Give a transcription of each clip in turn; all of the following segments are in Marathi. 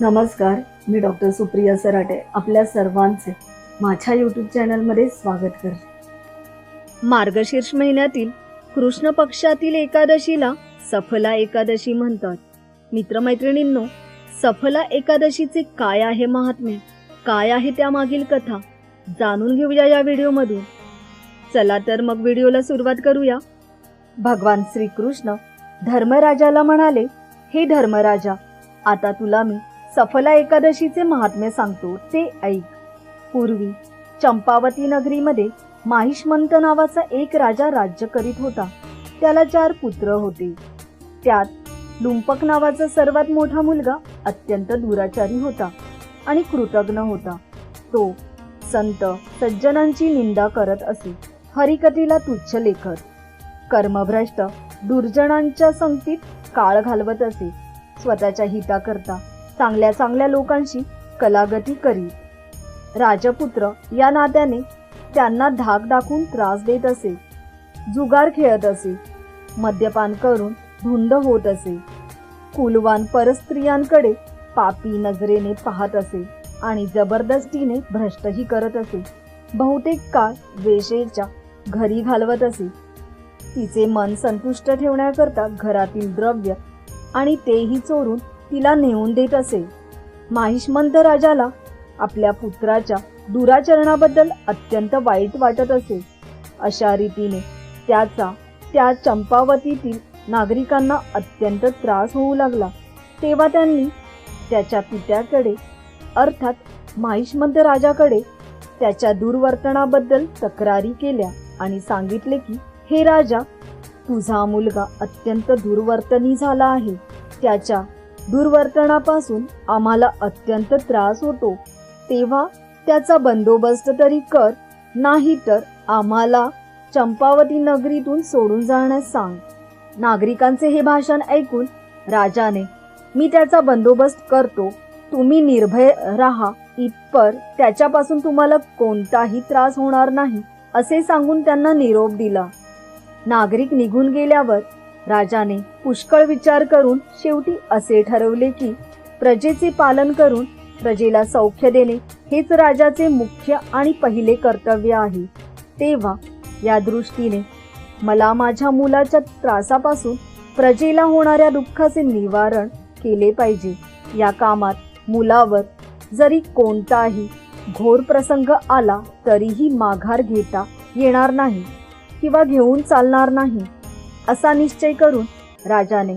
नमस्कार मी डॉक्टर सुप्रिया सराटे आपल्या सर्वांचे माझ्या यूट्यूब चॅनलमध्ये स्वागत करते. मार्गशीर्ष महिन्यातील कृष्ण पक्षातील एकादशीला सफला एकादशी म्हणतात. मित्रमैत्रिणींनो सफला एकादशीचे काय आहे महात्म्य? काय आहे त्यामागील कथा? जाणून घेऊया या व्हिडिओमधून. चला तर मग व्हिडिओला सुरुवात करूया. भगवान श्रीकृष्ण धर्मराजाला म्हणाले हे धर्मराजा आता तुला मी सफला एकादशीचे महात्म्य सांगतो ते ऐक. पूर्वी चंपावती नगरीमध्ये माहिष्मंत नावाचा एक राजा राज्य करीत होता. त्याला चार पुत्र होते. त्यात लुंपक नावाचा सर्वात मोठा मुलगा अत्यंत दुराचारी होता आणि कृतज्ञ होता. तो संत सज्जनांची निंदा करत असे. हरिकथेला तुच्छ लेखत कर्मभ्रष्ट दुर्जनांच्या संगतीत काळ घालवत असे. स्वतःच्या हिताकरता चांगल्या चांगल्या लोकांशी कलागती करीत. राजपुत्र या नात्याने त्यांना धाक दाखवून त्रास देत असे. जुगार खेळत असे. मद्यपान करून धुंद होत असे. कुलवान परस्त्रियांकडे पापी नजरेने पाहत असे आणि जबरदस्तीने भ्रष्टही करत असे. बहुतेक काळ वेशेच्या घरी घालवत असे. तिचे मन संतुष्ट ठेवण्याकरता घरातील द्रव्य आणि तेही चोरून तिला नेऊन देत असे. माहिष्मंत राजाला आपल्या पुत्राच्या दुराचरणाबद्दल अत्यंत वाईट वाटत असे. अशा रीतीने त्याचा त्या चंपावतीतील नागरिकांना अत्यंत त्रास होऊ लागला. तेव्हा त्यांनी त्याच्या पित्याकडे अर्थात माहिष्मंत राजाकडे त्याच्या दुर्वर्तनाबद्दल तक्रारी केल्या आणि सांगितले की हे राजा तुझा मुलगा अत्यंत दुर्वर्तनी झाला आहे. त्याच्या दुर्वर्तनापासून आम्हाला अत्यंत त्रास होतो. तेव्हा त्याचा बंदोबस्त तरी कर नाही तर आम्हाला चंपावती नगरीतून सोडून जाण्यास सांग. नागरिकांचे हे भाषण ऐकून राजाने मी त्याचा बंदोबस्त करतो. तुम्ही निर्भय राहा. इतपर त्याच्यापासून तुम्हाला कोणताही त्रास होणार नाही असे सांगून त्यांना निरोप दिला. नागरिक निघून गेल्यावर राजाने पुष्कळ विचार करून शेवटी असे ठरवले की प्रजेचे पालन करून प्रजेला सौख्य देणे हेच राजाचे मुख्य आणि पहिले कर्तव्य आहे. तेव्हा या दृष्टीने मला माझ्या मुलाच्या त्रासापासून प्रजेला होणाऱ्या दुःखाचे निवारण केले पाहिजे. या कामात मुलावर जरी कोणताही घोर प्रसंग आला तरीही माघार घेता येणार नाही किंवा घेऊन चालणार नाही. असा निश्चय करून राजाने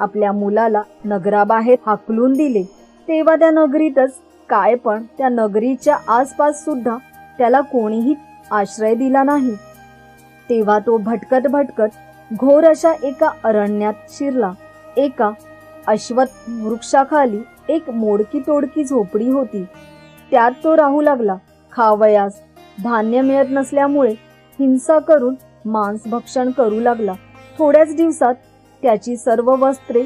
आपल्या मुलाला नगराबाहेर हाकलून दिले. तेव्हा त्या नगरीतच काय पण त्या नगरीच्या आसपास सुद्धा त्याला कोणीही आश्रय दिला नाही. तेव्हा तो भटकत भटकत घोर अशा एका अरण्यात शिरला. एका अश्वत वृक्षाखाली एक मोडकी तोडकी झोपडी होती. त्यात तो राहू लागला. खावयास धान्य मिळत नसल्यामुळे हिंसा करून मांस भक्षण करू लागला. थोड्याच दिवसात त्याची सर्व वस्त्रे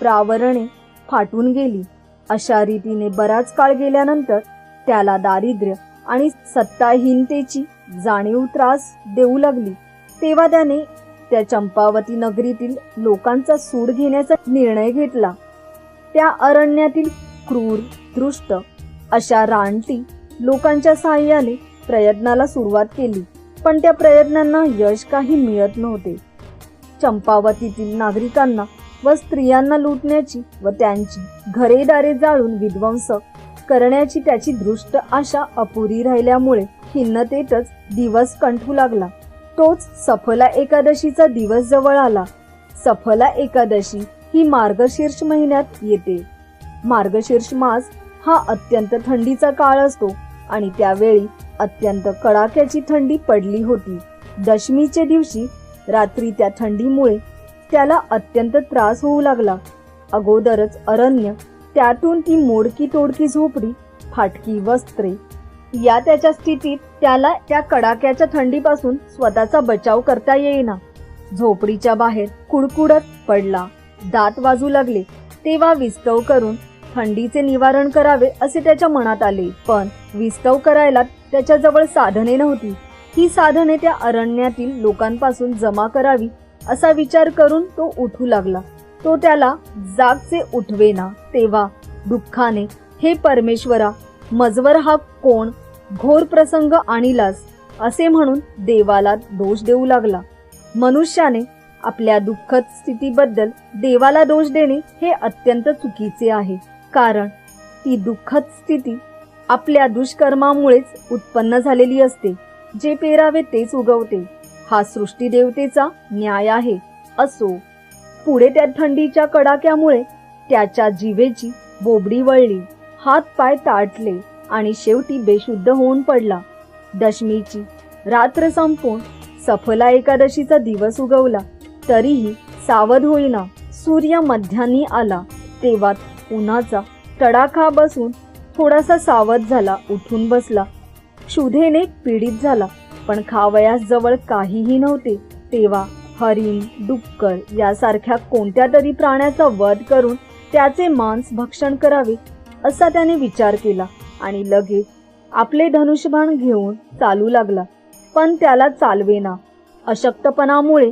प्रावरणे फाटून गेली. अशा रीतीने बराच काळ गेल्यानंतर त्याला दारिद्र्य आणि सत्ताहीनतेची जाणीव त्रास देऊ लागली. तेव्हा त्याने त्या चंपावती नगरीतील लोकांचा सूड घेण्याचा निर्णय घेतला. त्या अरण्यातील क्रूर दृष्ट अशा रानटी लोकांच्या सहाय्याने प्रयत्नाला सुरुवात केली. पण त्या प्रयत्नांना यश काही मिळत नव्हते. चंपावतीतील नागरिकांना व स्त्रियांना लुटण्याची व त्यांची घरेदारे जाळून विध्वंस करण्याची त्याची दृष्ट आशा अपुरी राहिल्यामुळे खिन्नतेतच दिवस कंठू लागला. तोच सफला एकादशीचा दिवस जवळ आला. सफला एकादशी ही मार्गशीर्ष महिन्यात येते. मार्गशीर्ष मास हा अत्यंत थंडीचा काळ असतो आणि त्यावेळी अत्यंत कडाक्याची थंडी पडली होती. दशमीच्या दिवशी रात्री त्या थंडीमुळे त्याला अत्यंत त्रास होऊ लागला. अगोदरच अरण्य त्यातून ती मोडकी तोडकी झोपडी फाटकी वस्त्रे या त्याच्या स्थितीत त्याला त्या कडाक्याच्या थंडीपासून स्वतःचा बचाव करता येईना. झोपडीच्या बाहेर कुडकुडत पडला. दात वाजू लागले. तेव्हा विस्तव करून थंडीचे निवारण करावे असे त्याच्या मनात आले. पण विस्तव करायला त्याच्याजवळ साधने नव्हती. ही साधने त्या अरण्यातील लोकांपासून जमा करावी असा विचार करून तो उठू लागला. तो त्याला जागचे उठवेना तेव्हा दुःखाने. हे परमेश्वरा मजवर हा कोण? घोर प्रसंग आणिलास. असे म्हणून देवाला दोष देऊ लागला. मनुष्याने आपल्या दुःखद स्थितीबद्दल देवाला दोष देणे हे अत्यंत चुकीचे आहे. कारण ती दुःखद स्थिती आपल्या दुष्कर्मामुळेच उत्पन्न झालेली असते. जे पेरावे तेच उगवते. हा सृष्टी देवतेचा न्याय आहे असो. पुढे त्या थंडीच्या कडाक्यामुळे त्याच्या जीवेची बोबडी वळली हात पाय ताटले आणि शेवटी बेशुद्ध होऊन पडला. दशमीची रात्र संपून सफला एकादशीचा दिवस उगवला तरीही सावध होईना सूर्य मध्यानी आला तेव्हा उन्हाचा तडाखा बसून थोडासा सावध झाला उठून बसला. क्षुधेने पीडित झाला. पण खावयास जवळ काहीही नव्हते. तेव्हा हरिण डुक्कर यासारख्या कोणत्या तरी प्राण्याचा वध करून त्याचे मांस भक्षण करावे असा त्याने विचार केला आणि लगेच आपले धनुष्यबाण घेऊन चालू लागला. पण त्याला चालवेना. अशक्तपणामुळे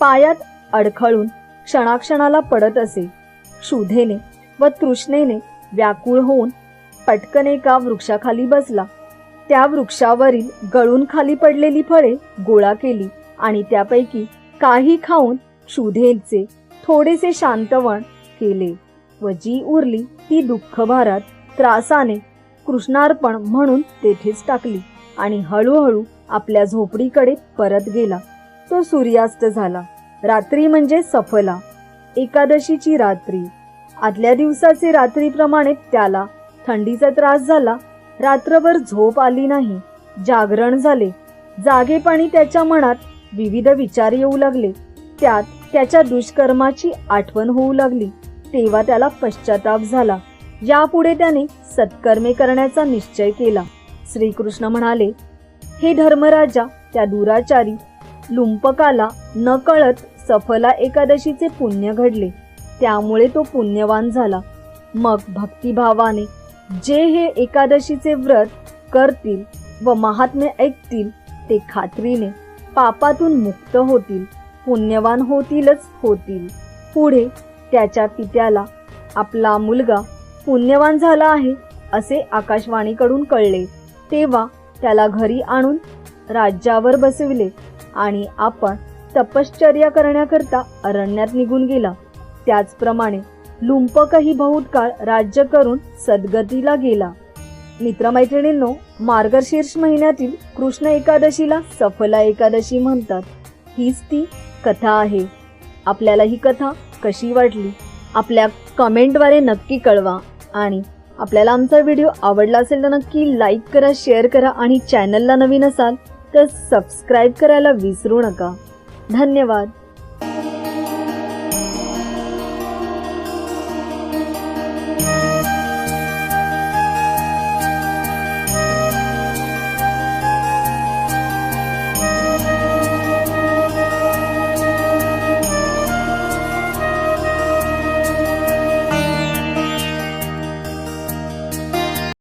पायात अडखळून क्षणाक्षणाला पडत असे. क्षुधेने व तृष्णेने व्याकुळ होऊन पटकन एका वृक्षाखाली बसला. त्या वृक्षावरील गळून खाली पडलेली फळे गोळा केली आणि त्यापैकी काही खाऊन क्षुधेचे थोडेसे शांतवण केले व जी उरली ती दुःखभारात त्रासाने कृष्णार्पण म्हणून तेथेच टाकली आणि हळूहळू आपल्या झोपडीकडे परत गेला. तो सूर्यास्त झाला. रात्री म्हणजे सफला. एकादशीची रात्री. आदल्या दिवसाचे रात्रीप्रमाणे त्याला थंडीचा त्रास झाला रात्रभर झोप आली नाही. जागरण झाले. जागेपणी त्याच्या मनात विविध विचार येऊ लागले. त्यात त्याच्या दुष्कर्माची आठवण होऊ लागली. तेव्हा त्याला पश्चाताप झाला. यापुढे त्याने सत्कर्मे करण्याचा निश्चय केला. श्रीकृष्ण म्हणाले हे धर्मराजा त्या दुराचारी लुंपकाला न कळत सफला एकादशीचे पुण्य घडले. त्यामुळे तो पुण्यवान झाला. मग भक्तिभावाने जे हे एकादशीचे व्रत करतील व महात्म्य ऐकतील ते खात्रीने पापातून मुक्त होतील पुण्यवान होतीलच होतील. पुढे त्याच्या पित्याला आपला मुलगा पुण्यवान झाला आहे असे आकाशवाणीकडून कळले. तेव्हा त्याला घरी आणून राज्यावर बसविले आणि आपण तपश्चर्या करण्याकरता अरण्यात निघून गेला. त्याचप्रमाणे लुंपकही बहुतकाळ राज्य करून सद्गतीला गेला. मित्रमैत्रिणींनो मार्गशीर्ष महिन्यातील कृष्ण एकादशीला सफला एकादशी म्हणतात. हीच ती कथा आहे. आपल्याला ही कथा कशी वाटली? आपल्या कमेंटद्वारे नक्की कळवा. आणि आपल्याला आमचा व्हिडिओ आवडला असेल तर नक्की लाईक करा शेअर करा आणि चॅनलला नवीन असाल तर सबस्क्राईब करायला विसरू नका. धन्यवाद.